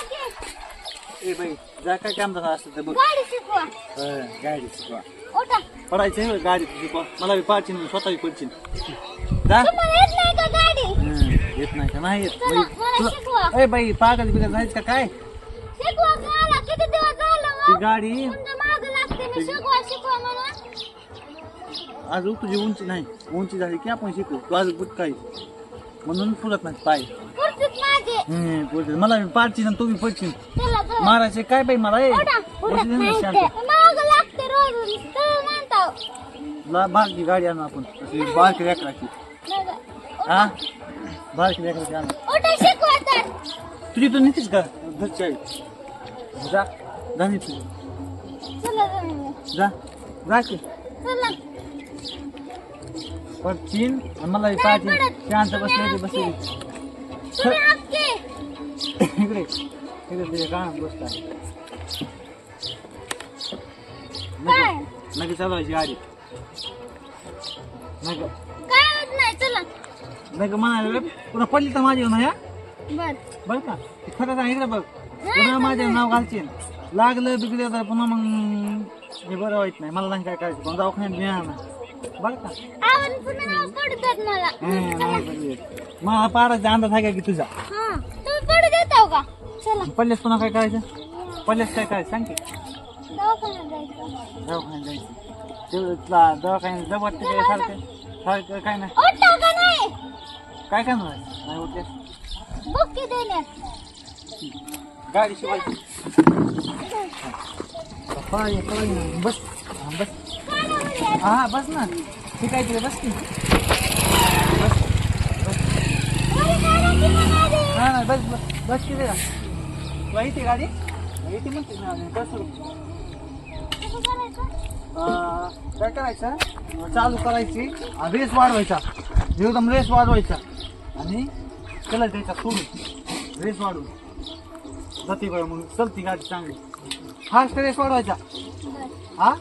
ए बाई जा काय काम झालं असतं ते बघ गाडी शिकवा हं, गाडी शिकवा उठा पडायचं आहे गाडी शिकवा मला बी पाडशील स्वतः बी पडशील जा तुम्हाला येत नाही का गाडी हं, येत नाही का नाही येत चला, बाई मला तुला- शिकवा. ए बाई पागल बिगल जायचं का काय ती? गाडी. मागं लागते मी शिकवा शिकवा म्हणून. आज तुझी उंची नाही. उंची झाली की आपण शिकू. तू आज बुट काय म्हणून फुलत नाही पाय. पुढचीच माझे बोलते. मला बी पाडशील आणि तू बी पडशील. चला चला. मारायचे काय बाई मला ए? ना नाही शांत. ते. मागं लागते रोज तर म्हणतो. ला बारकी गाडी आणू आपण. अशी बारकी लेकराची हा? बारकी लेकराची आणू उठा शिकवा तर. तुझी तू निघतेस का घरची आई. जा. जा नी चला. जा. जा. की. चला. आणि मला पाहिजे शांत बसले बसले तुम्ही हक्के इकडे. इकडे तुझ्या कानात काय? नका चालवायची गाडी. नका. काय होत नाही? चला. नका म्हणाले पुन्हा पडली तर माझी ना या बर. बरं का? ते खरं सांग इकडे बघ. पुन्हा माझे नाव घालशील. लागलं बिगलं तर पुन्हा मग हे बरं वाईट नाही. मला नाही काय करायचं. पण दवाखान्यात मिळणार नाही बरं का? आवाज पुन्हा पडतात मला. हं. मला पाडायचा अंदाज आहे का की तुझा? हा तुम्ही पडू देताव का? चला. पडल्यास पुन्हा काय करायचं? पडल्यास काय करायचं? सांग की. दवाखान्यात जायचं. दवाखान्यात जायचं. तेवढं तुला दवाखान्यात वाटतं काय सारखं सारखं काय नाही. उठा का नाही. काय करणार नाही उठल्यास बुक्की देण्यात. गाडी शिवायची पाय पाय बस. हा, बस. कानावर या. हा बस ना. ठीक आहे तिथे बस की. वर काढा की नाही बस बस. बस की रे तुला येते गाडी. येते म्हणते ना बस करायचं? अं, काय करायचं? चालू करायची. आणि रेस वाढवायचा. एकदम रेस वाढवायचा. आणि कलर द्यायचा सोडून. रेस वाढवून. जाते बरं मग. चलती गाडी चांगली. फास्ट रेस वाढवायचा. हा?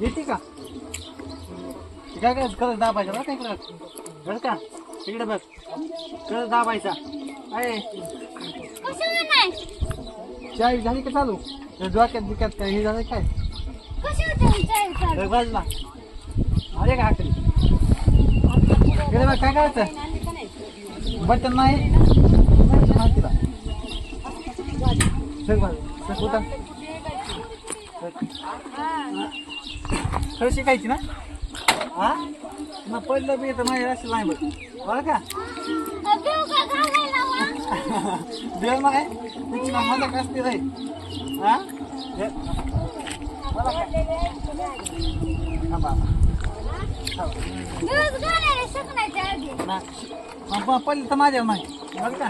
येते का? काय काय करत दाबायचा बरं काय करत बरं का? तिकडे बघ. करत दाबायचा. अरे. चाय झाली का चालू? डोक्यात बिक्यात काय? हे झालं काय? कशी बाजूला अरे का हाकली? इकडे बघ काय करायचं? बटन नाही? सर शिकायची ना हा मग पडलं बी तर माझ्या असेल नाही बघ बरं का? देव मग आहे मजा कसली रे हा. बरं का? पडली तर माझ्यावर नाही बरं का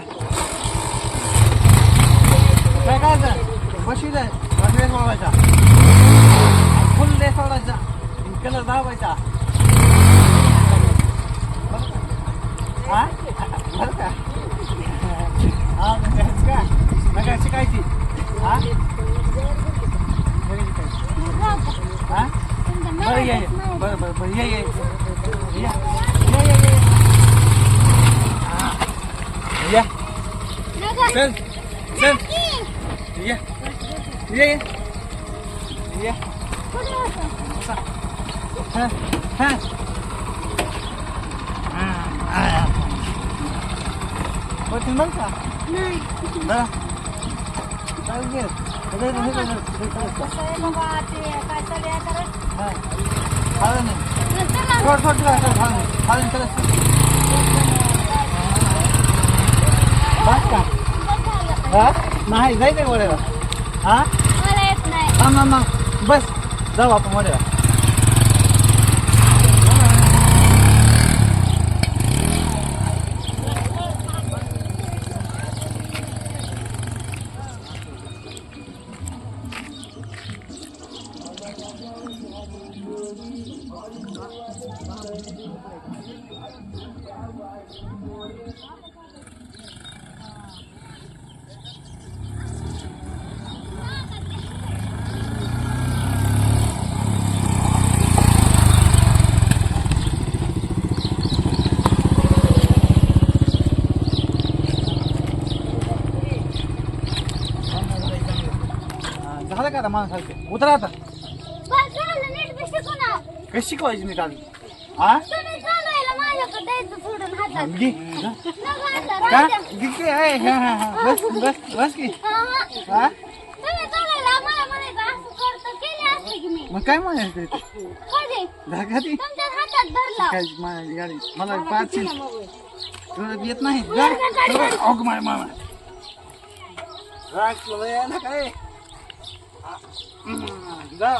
काय करायचं बशी जाय ड्रेस वाढवायचा फुल ड्रेस वाढवायचा कलर दाबायचा. बरं का? हा बरं हा मग काय शिकायची हा? बरं हा? बरं ये बरं बरं बरं ये या. चल. चल. या ये ये? हा हा। हा होती मग का हे? Mahal zai zai more ba. Ha? More yet nai. Ma ma ma. Bas. Zai wa pa more ba. Thank you. झालं का आता माणसाचं उतरा आता. कशी शिकवायची मी काल? हा घे. का. घे की, आहे, हा, हा, हा. बस बस बस की. हा, हा. हा तुम्ही चालवायला मला म्हणायचं असं करतो केले असते की मी? मग काय म्हणायचं ते? धागा काय माझी गाडी मला पाचशे तुला येत नाही? जा. अगं माय मामा राग तुला यायला काय? जा.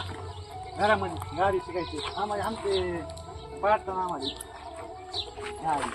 घरामध्ये. गाडी शिकायची. आम्हाला आमचे पाडताना आम्हाला गाडी